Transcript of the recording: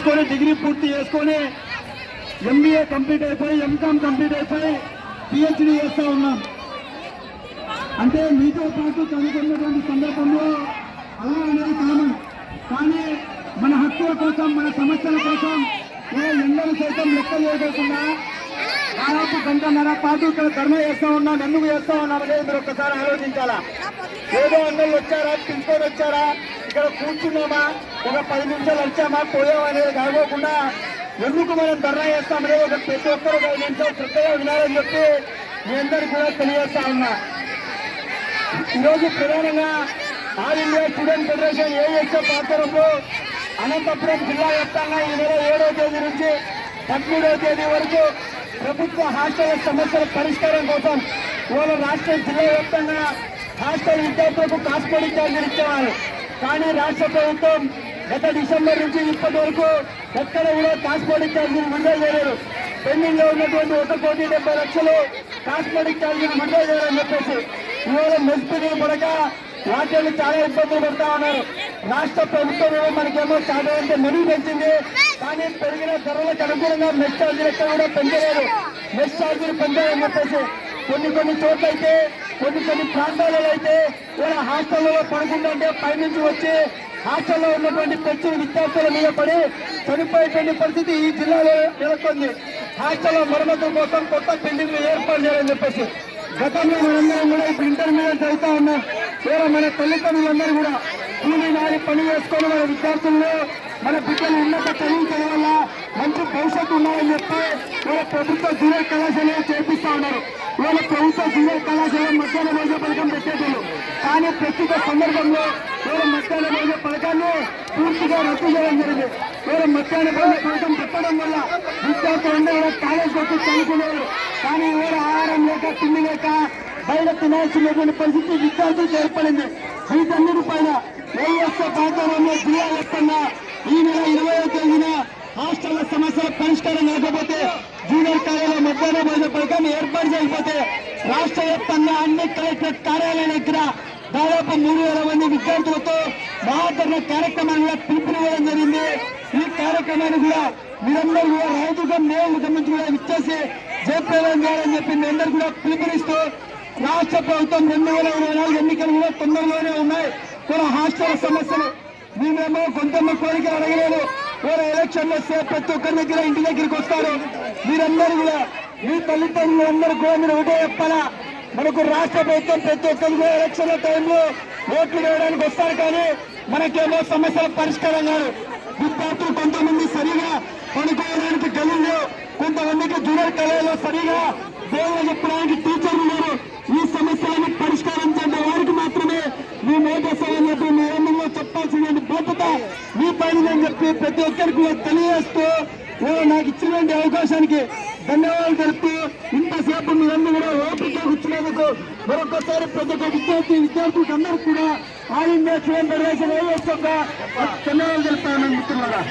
చేసుకొని డిగ్రీ పూర్తి చేసుకొని ఎంబీఏ కంప్లీట్ అయిపోయి ఎంకామ్ కంప్లీట్ అయిపోయి పిహెచ్డి చేస్తూ ఉన్నాం. అంటే మీతో పాటు చదువుకున్నటువంటి సందర్భంలో అలా అనేది కామన్. కానీ మన హక్కుల కోసం మన సమస్యల కోసం ఏ ఎండలు సైతం లెక్క చేయకుండా దాదాపు గంటన్నర పాటు ఇక్కడ ధర్మ చేస్తా ఉన్నాం ఎందుకు చేస్తా ఉన్నాం అనేది మీరు ఒక్కసారి ఆలోచించాలా? ఏదో అందరు వచ్చారా? పిలుచుకొని వచ్చారా? ఇక్కడ కూర్చున్నామా? ఒక పది నిమిషాలు వచ్చామా? పోయామా అనేది కాకోకుండా ఎందుకు మనం ధర్నా చేస్తామనేది ఒక ప్రతి ఒక్కరు ఒక శ్రద్ధగా వినాలని చెప్పి మీ అందరికీ కూడా తెలియజేస్తా ఉన్నా. ఈరోజు ప్రధానంగా all India student federation ASF ఆధ్వర్యంలో అనంతపురం జిల్లా వ్యాప్తంగా ఈ నెల ఏడవ తేదీ నుంచి పదమూడవ తేదీ వరకు ప్రభుత్వ హాస్టల్ సమస్యల పరిష్కారం కోసం ఇవాళ రాష్ట్ర జిల్లా వ్యాప్తంగా హాస్టల్ విద్యార్థులకు కాస్మెటిక్ ఛార్జీలు ఇచ్చేవారు కానీ రాష్ట్ర ప్రభుత్వం గత డిసెంబర్ నుంచి ఇప్పటి వరకు ఎక్కడ కూడా కాస్మెటిక్ ఛార్జీలు విడుదల చేయలేదు. పెండింగ్లో ఉన్నటువంటి ఒక కోటి డెబ్బై లక్షలు కాస్మెటిక్ ఛార్జీలు విడుదల చేయాలని చెప్పేసి ఇవాళ మెస్పీడీ పడక వాటిని చాలా ఇబ్బందులు పడతా ఉన్నారు. రాష్ట్ర ప్రభుత్వం ఏమో మనకేమో చాలా అంటే మెరుగు పెంచింది. కానీ పెరిగిన ధరలకు అనుగుణంగా మెస్ ఛార్జీలు ఎక్కడ కూడా పెంచలేదు. మెస్ ఛార్జీలు పెంచాలని చెప్పేసి కొన్ని కొన్ని చోట్ల అయితే కొన్ని కొన్ని ప్రాంతాలలో అయితే ఇలా హాస్టల్లో పడుకుంటుంటే పైనుంచి వచ్చి హాస్టల్లో ఉన్నటువంటి పెంచిన విద్యార్థుల మీద పడి చనిపోయేటువంటి పరిస్థితి ఈ జిల్లాలో నెలకొంది. హాస్టల్లో మరమ్మతుల కోసం కొత్త బిల్డింగ్లు ఏర్పాటు చేయాలని చెప్పేసి గతంలో మనందరం కూడా ఇప్పుడు ఇంటర్మీడియట్ చదువుతా ఉన్నాం. వేరే మన తల్లిదండ్రులందరూ కూడా కూలీ నారి పని చేసుకొని మన విద్యార్థుల్లో మన బిడ్డలు ఉన్నత చదివించడం వల్ల మంచి భవిష్యత్తు ఉన్నాయని చెప్పి ఇవాళ ప్రభుత్వ జూనియర్ కళాశాలలో చేపిస్తా ఉన్నారు. ఇవాళ ప్రభుత్వ జూనియర్ కళాశాల మధ్యాహ్న భోజన పథకం పెట్టేటోళ్ళు కానీ ప్రస్తుత సందర్భంలో ఇవాళ మధ్యాహ్న భోజన పథకాన్ని పూర్తిగా రద్దు చేయడం జరిగింది. ఇవాళ మధ్యాహ్న భోజన పథకం పెట్టడం వల్ల విద్యార్థులందరూ కూడా కాలేజ్ వచ్చి చదువుకునేవారు. కానీ ఇవాళ ఆహారం లేక తిండి లేక బయట తినాల్సినటువంటి పరిస్థితి విద్యార్థులకు ఏర్పడింది. వీటన్నిటి పైన వైఎస్ఆర్ ఆధ్వర్యంలో జిల్లా వ్యాప్తంగా ఈ నెల ఇరవై తేదీన హాస్టళ్ళ సమస్యల పరిష్కారం లేకపోతే జూనియర్ కాలేజీలో పథకం ఏర్పాటు చేయకపోతే రాష్ట్ర వ్యాప్తంగా అన్ని కలెక్టరేట్ కార్యాలయాల దగ్గర దాదాపు మూడు వేల మంది విద్యార్థులతో మహాధరణ కార్యక్రమాన్ని కూడా పిలుపునివ్వడం జరిగింది. ఈ కార్యక్రమాన్ని కూడా మీరందరూ కూడా రైతుగా మేలు గమనించి కూడా విచ్చేసి జయప్రదం చేయాలని చెప్పి మీ అందరూ కూడా పిలుపునిస్తూ రాష్ట్ర ప్రభుత్వం రెండు వేల ఇరవై నాలుగు ఎన్నికలు కూడా తొందరలోనే ఉన్నాయి. కొన్ని హాస్టల్ సమస్యలు మేమేమో కొంతమంది కోరిక అడగలేదు. వేరే ఎలక్షన్లు వస్తే ప్రతి ఒక్కరి దగ్గర ఇంటి దగ్గరికి వస్తారు. మీరందరూ కూడా మీ తల్లిదండ్రులు అందరూ కూడా మీరు ఒకటే చెప్పాలా? మనకు రాష్ట్ర ప్రభుత్వం ప్రతి ఒక్కరు కూడా ఎలక్షన్ల టైంలో ఓట్లు వేయడానికి వస్తారు కానీ మనకేమో సమస్యల పరిష్కారం కాదు. విద్యార్థులు కొంతమంది సరిగా పడుకోవడానికి గదులు కొంతమందికి జూనియర్ కళలో సరిగా దేవుడు చెప్పడానికి టీచర్లు లేరు. ఈ సమస్యలను పరిష్కరించే వారికి మాత్రమే మీ మోదసమని చెప్పి మీ ఏమన్నా చెప్పాల్సిన బాధ్యత మీ పైన చెప్పి ప్రతి ఒక్కరికి తెలియజేస్తూ నాకు ఇచ్చినటువంటి అవకాశానికి ధన్యవాదాలు తెలుపుతూ ఇంతసేపు మీరందరూ కూడా ఓపిక కూర్చున్నందుకు మరొకసారి ప్రతి ఒక్క విద్యార్థి విద్యార్థులకు అందరికీ కూడా all India student federation A యొక్క ధన్యవాదాలు తెలుపుతాను మిత్రులారా.